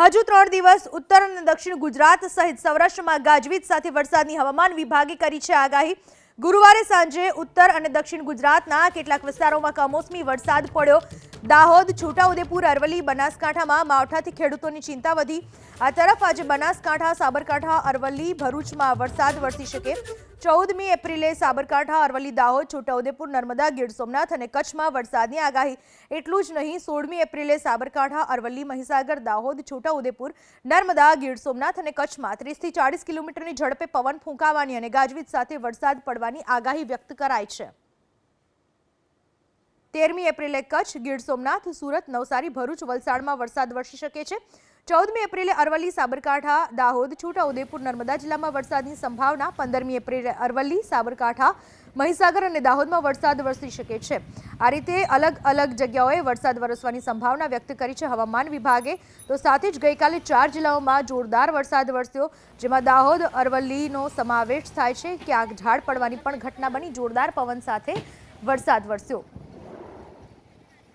હજુ ત્રણ દિવસ ઉત્તર અને દક્ષિણ ગુજરાત સહિત સૌરાષ્ટ્રમાં ગાજવીજ સાથે વરસાદની હવામાન વિભાગે કરી છે આગાહી. ગુરુવારે સાંજે ઉત્તર અને દક્ષિણ ગુજરાતના કેટલાક વિસ્તારોમાં કમોસમી વરસાદ પડ્યો. દાહોદ, છોટાઉદેપુર, અરવલ્લી, બનાસકાંઠામાં માવઠાથી ખેડૂતોની ચિંતા વધી. આ તરફ આજે બનાસકાંઠા, સાબરકાંઠા, અરવલ્લી, ભરૂચમાં વરસાદ વરસી શકે. ચૌદમી એપ્રિલે સાબરકાંઠા, અરવલ્લી, દાહોદ, છોટાઉદેપુર, નર્મદા, ગીર સોમનાથ અને કચ્છમાં વરસાદની આગાહી. એટલું જ નહીં, સોળમી એપ્રિલે સાબરકાંઠા, અરવલ્લી, મહીસાગર, દાહોદ, છોટાઉદેપુર, નર્મદા, ગીર સોમનાથ અને કચ્છમાં ત્રીસથી ચાળીસ કિલોમીટરની ઝડપે પવન ફૂંકાવાની અને ગાજવીજ સાથે વરસાદ પડવાની આગાહી વ્યક્ત કરાઈ છે. તેરમી એપ્રિલે કચ્છ, ગીર સોમનાથ, સુરત, નવસારી, ભરૂચ વલસાડમાં વરસાદ વરસી શકે છે. ચૌદમી એપ્રિલે અરવલ્લી, સાબરકાંઠા, દાહોદ છોટાઉદેપુર નર્મદા જિલ્લામાં વરસાદની સંભાવના. પંદરમી એપ્રિલે અરવલ્લી, સાબરકાંઠા, મહીસાગર અને દાહોદમાં વરસાદ વરસી શકે છે. આ રીતે અલગ અલગ જગ્યાઓએ વરસાદ વરસવાની સંભાવના વ્યક્ત કરી છે હવામાન વિભાગે. તો સાથે જ ગઈકાલે ચાર જિલ્લાઓમાં જોરદાર વરસાદ વરસ્યો, જેમાં દાહોદ, અરવલ્લીનો સમાવેશ થાય છે. ક્યાંક ઝાડ પડવાની પણ ઘટના બની, જોરદાર પવન સાથે વરસાદ વરસ્યો.